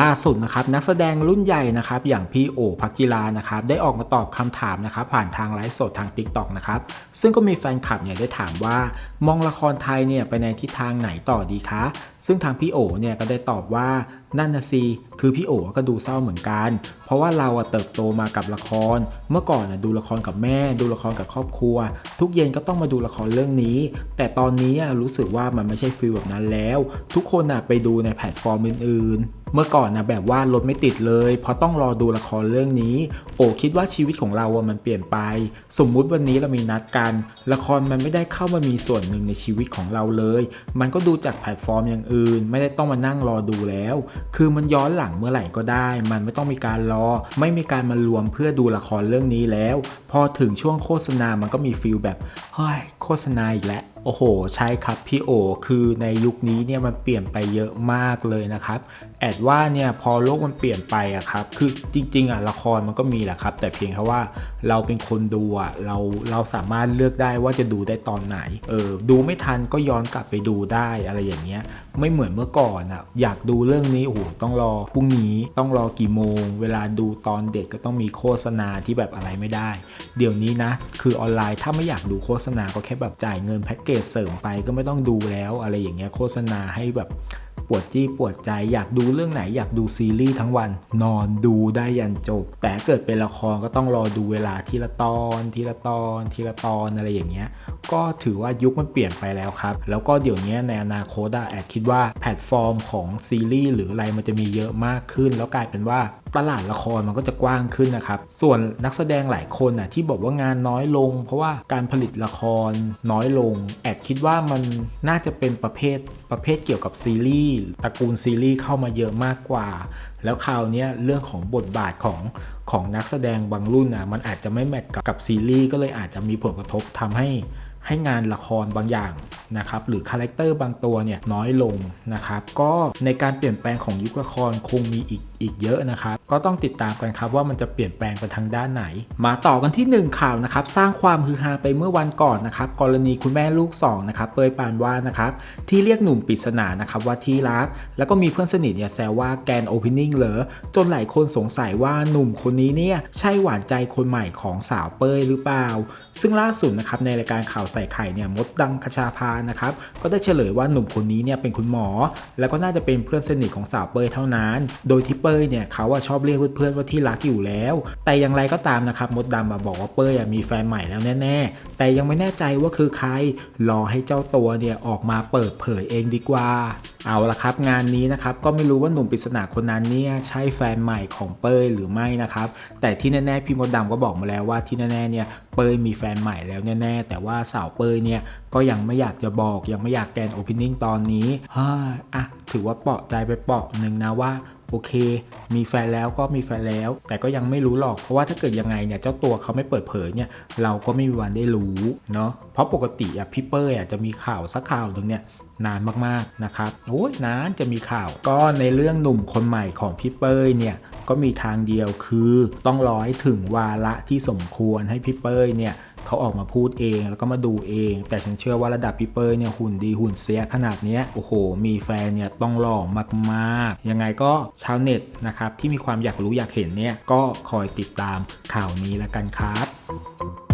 ล่าสุดนะครับนักแสดงรุ่นใหญ่นะครับอย่างพี่โอภักจิลานะครับได้ออกมาตอบคำถามนะครับผ่านทางไลฟ์สดทาง t ิ k t o k นะครับซึ่งก็มีแฟนคลับเนี่ยได้ถามว่ามองละครไทยเนี่ยไปในทิศทางไหนต่อดีคะ ซึ่งทางพี่โอเนี่ยก็ได้ตอบว่านั่นนะสิคือพี่โอก็ดูเศร้าเหมือนกัน เพราะว่าเราเติบโตมากับละคร เมื่อก่อนดูละครกับแม่ ดูละครกับครอบครัว ทุกเย็นก็ต้องมาดูละครเรื่องนี้ แต่ตอนนี้รู้สึกว่ามันไม่ใช่ฟีลแบบนั้นแล้ว ทุกคนไปดูในแพลตฟอร์มอื่นๆ เมื่อก่อนนะแบบว่ารถไม่ติดเลย เพราะต้องรอดูละครเรื่องนี้ โอ้คิดว่าชีวิตของเราอะมันเปลี่ยนไป สมมุติวันนี้เรามีนัดกัน ละครมันไม่ได้เข้ามามีส่วนหนึ่งในชีวิตของเราเลย มันก็ดูจากแพลตฟอร์มอย่างอื่น ไม่ได้ต้องมานั่งรอดูแล้ว คือมันย้อนหลังเมื่อไหร่ก็ได้ มันไม่ต้องมีการรอ ไม่มีการมารวมเพื่อดูละครเรื่องนี้แล้ว พอถึงช่วงโฆษณามันก็มีฟีลแบบเฮ้ยโฆษณาอีกแล้วโอ้โห ใช่ครับพี่โอ คือในยุคนี้เนี่ยมันเปลี่ยนไปเยอะมากเลยนะครับแอดว่าเนี่ยพอโลกมันเปลี่ยนไปอะครับคือจริงๆอะละครมันก็มีแหละครับ แต่เพียงแค่ว่าเราเป็นคนดูอะเราเราสามารถเลือกได้ว่าจะดูได้ตอนไหนเออดูไม่ทันก็ย้อนกลับไปดูได้อะไรอย่างเงี้ยไม่เหมือนเมื่อก่อนอะอยากดูเรื่องนี้โอ้โหต้องรอพรุ่งนี้ต้องรอกี่โมง เวลาดูตอนเด็กก็ต้องมีโฆษณาที่แบบอะไรไม่ได้ เดี๋ยวนี้นะ คือออนไลน์ถ้าไม่อยากดูโฆษณาก็แค่แบบจ่ายเงินแพ็กเกจเสริมไปก็ไม่ต้องดูแล้วอะไรอย่างเงี้ยโฆษณาให้แบบ ปวดจี้ปวดใจ อยากดูเรื่องไหนอยากดูซีรีส์ทั้งวัน นอนดูได้ยันจบ แต่เกิดเป็นละครก็ต้องรอดูเวลาทีละตอนทีละตอนทีละตอนอะไรอย่างเงี้ยก็ถือว่ายุคมันเปลี่ยนไปแล้วครับ แล้วก็เดี๋ยวนี้ในอนาคตอะแอดคิดว่าแพลตฟอร์มของซีรีส์หรืออะไรมันจะมีเยอะมากขึ้น แล้วกลายเป็นว่าตลาดละครมันก็จะกว้างขึ้นนะครับ ส่วนนักแสดงหลายคนน่ะที่บอกว่างานน้อยลง เพราะว่าการผลิตละครน้อยลง แอดคิดว่ามันน่าจะเป็นประเภทประเภทเกี่ยวกับซีรีส์ตระกูลซีรีส์เข้ามาเยอะมากกว่า แล้วคราวนี้เรื่องของบทบาทของของนักแสดงบางรุ่นอะมันอาจจะไม่แมทกับกับซีรีส์ก็เลยอาจจะมีผลกระทบทำให้ให้งานละครบางอย่างนะครับหรือคาแรคเตอร์บางตัวเนี่ยน้อยลงนะครับก็ในการเปลี่ยนแปลงของยุคละครคงมีอีก อีกเยอะนะครับ ก็ต้องติดตามกันครับว่ามันจะเปลี่ยนแปลงไปทางด้านไหน มาต่อกันที่ 1 ข่าวนะครับ สร้างความฮือฮาไปเมื่อวันก่อนนะครับ กรณีคุณแม่ลูก2นะครับเปยปานว่านะครับ ที่เรียกหนุ่มปริศนานะครับว่าที่รัก แล้วก็มีเพื่อนสนิทเนี่ยแซวว่าแกนโอเพนนิ่งเหรอจนหลายคนสงสัยว่าหนุ่มคนนี้เนี่ยใช่หวานใจคนใหม่ของสาวเปยหรือเปล่า ซึ่งล่าสุดนะครับในรายการข่าวใส่ไข่เนี่ยมดดำคชาพานะครับก็ได้เฉลยว่าหนุ่มคนนี้เนี่ยเป็นคุณหมอ แล้วก็น่าจะเป็นเพื่อนสนิทของสาวเปยเท่านั้น โดยที่เปยเนี่ยเขาชอบเรียกเพื่อนๆว่าที่รักอยู่แล้ว แต่อย่างไรก็ตามนะครับมดดำมาบอกว่าเปยมีแฟนใหม่แล้วแน่ ๆ แต่ยังไม่แน่ใจว่าคือใครรอให้เจ้าตัวเนี่ยออกมาเปิดเผยเองดีกว่า เอาละครับ งานนี้นะครับก็ไม่รู้ว่าหนุ่มปริศนาคนนั้นเนี่ยใช่แฟนใหม่ของเปยหรือไม่นะครับแต่ที่แน่ๆพี่มดดำก็บอกมาแล้วว่าที่แน่ๆเนี่ยเปยมีแฟนใหม่แล้วแน่ๆแต่ว่าสาวเปยเนี่ยก็ยังไม่อยากจะบอกยังไม่อยากแกนโอเพนนิ่งตอนนี้ฮ่าอะถือว่าเปาะใจไปเปาะหนึ่งนะว่า โอเค มีแฟนแล้วก็มีแฟนแล้ว แต่ก็ยังไม่รู้หรอก เพราะว่าถ้าเกิดยังไงเนี่ยเจ้าตัวเขาไม่เปิดเผยเนี่ยเราก็ไม่มีวันได้รู้เนาะเพราะปกติอะพี่เป้ยอะจะมีข่าวสักข่าวหนึ่งเนี่ยนานมากๆนะครับโอ้ยนานจะมีข่าว ก็ในเรื่องหนุ่มคนใหม่ของพี่เป้ยเนี่ยก็มีทางเดียวคือต้องรอให้ถึงวาระที่สมควรให้พี่เป้ยเนี่ย เขาออกมาพูดเอง แล้วก็มาดูเอง แต่ฉันเชื่อว่าระดับพี่เปิ้ลเนี่ยหุ่นดีหุ่นเสียขนาดนี้โอ้โห มีแฟนเนี่ยต้องหล่อมากๆ ยังไงก็ชาวเน็ตนะครับที่มีความอยากรู้อยากเห็นเนี่ยก็คอยติดตามข่าวนี้แล้วกันครับ